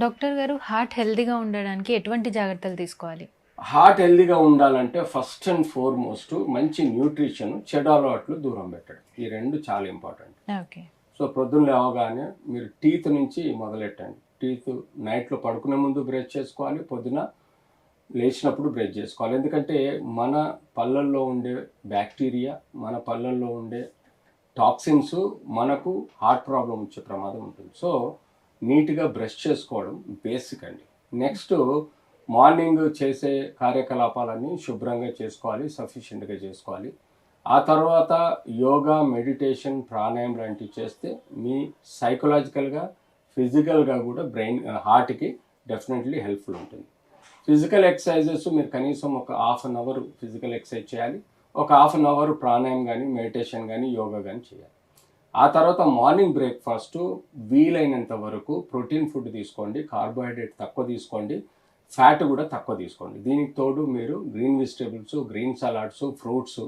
Doctor గారు heart హెల్తీగా ఉండడానికి ఎటువంటి జాగ్రత్తలు తీసుకోవాలి? హార్ట్ హెల్దీగా ఉండాలంటే ఫస్ట్ అండ్ ఫార్మోస్ట్ మంచి న్యూట్రిషన్ చెడు అలవాట్లు దూరం పెట్టడం. ఈ రెండు చాలా ఇంపార్టెంట్. ఓకే. సో పొద్దున్న లేవగానే మీరు టీత్ నుంచి మొదలెట్టండి. టీత్ నైట్లో పడుకునే ముందు బ్రష్ చేసుకోవాలి పొద్దున లేచినప్పుడు బ్రష్ చేసుకోవాలి. ఎందుకంటే మన పళ్ళల్లో ఉండే బ్యాక్టీరియా మన పళ్ళల్లో ఉండే టాక్సిన్స్ మనకు హార్ట్ ప్రాబ్లం వచ్చే ప్రమాదం ఉంటుంది. సో నీట్గా బ్రష్ చేసుకోవడం బేసిక్ అండి. నెక్స్ట్ మార్నింగ్ చేసే కార్యకలాపాలన్నీ శుభ్రంగా చేసుకోవాలి సఫిషియెంట్గా చేసుకోవాలి. ఆ తర్వాత యోగా మెడిటేషన్ ప్రాణాయం లాంటివి చేస్తే మీ సైకలాజికల్గా ఫిజికల్గా కూడా బ్రెయిన్ హార్ట్కి డెఫినెట్లీ హెల్ప్ఫుల్ ఉంటుంది. ఫిజికల్ ఎక్సర్సైజెస్ మీరు కనీసం ఒక half an hour physical exercise చేయాలి. ఒక హాఫ్ అన్ అవర్ ప్రాణాయం కానీ మెడిటేషన్ కానీ యోగా కానీ చేయాలి. ఆ తర్వాత మార్నింగ్ బ్రేక్ఫాస్ట్ వీలైనంత వరకు ప్రోటీన్ ఫుడ్ తీసుకోండి కార్బోహైడ్రేట్ తక్కువ తీసుకోండి ఫ్యాట్ కూడా తక్కువ తీసుకోండి. దీనికి తోడు మీరు green vegetables green salads fruits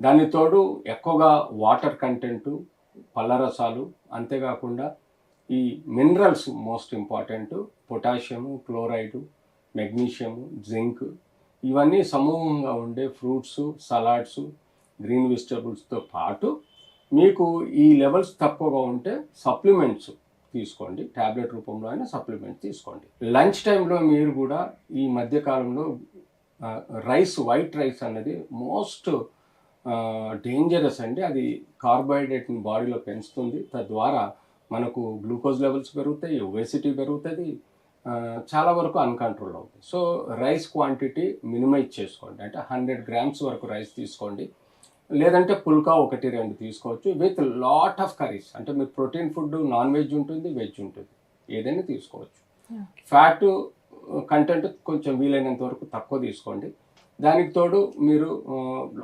దానికి తోడు ఎక్కువగా వాటర్ కంటెంట్ పళ్ళ రసాలు అంతేకాకుండా ఈ minerals most important potassium chloride magnesium zinc ఇవన్నీ సమూహంగా ఉండే ఫ్రూట్స్ సలాడ్స్ గ్రీన్ వెజిటేబుల్స్తో పాటు మీకు ఈ లెవెల్స్ తక్కువగా ఉంటే సప్లిమెంట్స్ తీసుకోండి. ట్యాబ్లెట్ రూపంలో అయినా సప్లిమెంట్ తీసుకోండి. లంచ్ టైంలో మీరు కూడా ఈ మధ్యకాలంలో రైస్ వైట్ రైస్ అనేది మోస్ట్ డేంజరస్ అండి. అది కార్బోహైడ్రేట్ని బాడీలో పెంచుతుంది. తద్వారా మనకు గ్లూకోజ్ లెవెల్స్ పెరుగుతాయి ఒబేసిటీ పెరుగుతుంది చాలా వరకు అన్కంట్రోల్ అవుతుంది సో రైస్ క్వాంటిటీ మినిమైజ్ చేసుకోండి. అంటే హండ్రెడ్ గ్రామ్స్ వరకు రైస్ తీసుకోండి. లేదంటే పుల్కా ఒకటి రెండు తీసుకోవచ్చు విత్ లాట్ ఆఫ్ కర్రీస్ అంటే మీకు ప్రోటీన్ ఫుడ్ నాన్ వెజ్ ఉంటుంది వెజ్ ఉంటుంది. ఏదైనా తీసుకోవచ్చు. ఫ్యాట్ కంటెంట్ కొంచెం వీలైనంత వరకు తక్కువ తీసుకోండి. దానికి తోడు మీరు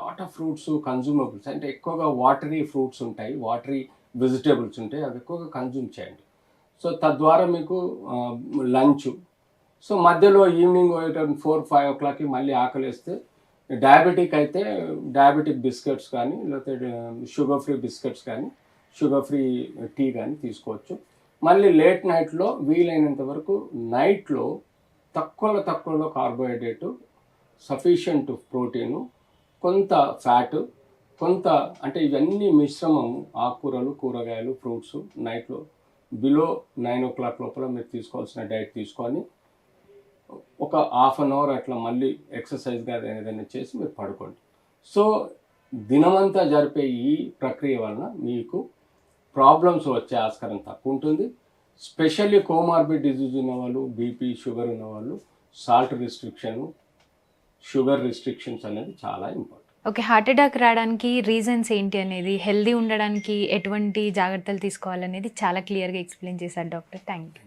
లాట్ ఆఫ్ ఫ్రూట్స్ కన్జ్యూమబుల్స్ అంటే ఎక్కువగా వాటరీ ఫ్రూట్స్ ఉంటాయి వాటరీ వెజిటేబుల్స్ ఉంటాయి అవి ఎక్కువగా కన్జ్యూమ్ చేయండి. సో తద్వారా మీకు లంచ్ సో మధ్యలో ఈవినింగ్ ఫోర్ ఫైవ్ ఓ క్లాక్కి మళ్ళీ ఆకలిస్తే డయాబెటిక్ అయితే డయాబెటిక్ బిస్కెట్స్ కానీ లేకపోతే షుగర్ ఫ్రీ బిస్కెట్స్ కానీ షుగర్ ఫ్రీ టీ కానీ తీసుకోవచ్చు. మళ్ళీ లేట్ నైట్లో వీలైనంత వరకు నైట్లో తక్కువలో తక్కువలో కార్బోహైడ్రేట్ సఫిషియంట్ ప్రోటీను కొంత ఫ్యాట్ కొంత అంటే ఇవన్నీ మిశ్రమం ఆకుకూరలు కూరగాయలు ఫ్రూట్స్ నైట్లో బిలో నైన్ ఓ క్లాక్ లోపల మీరు తీసుకోవాల్సిన డైట్ తీసుకొని ఒక హాఫ్ అన్ అవర్ అట్లా మళ్ళీ ఎక్సర్సైజ్గా ఏదైనా చేసి మీరు పడుకోండి. సో దినమంతా జరిపే ఈ ప్రక్రియ వలన మీకు ప్రాబ్లమ్స్ వచ్చే ఆస్కారం తక్కువ ఉంటుంది. స్పెషల్లీ కోమార్బిడ్ డిజీజ్ ఉన్నవాళ్ళు బీపీ షుగర్ ఉన్నవాళ్ళు సాల్ట్ రిస్ట్రిక్షన్ షుగర్ రిస్ట్రిక్షన్స్ అనేది చాలా ఇంపార్టెంట్ ఓకే హార్ట్ అటాక్ రావడానికి రీజన్స్ ఏంటి అనేది హెల్దీ ఉండడానికి ఎటువంటి జాగ్రత్తలు తీసుకోవాలనేది చాలా క్లియర్గా ఎక్స్ప్లెయిన్ చేశారు డాక్టర్. Thank you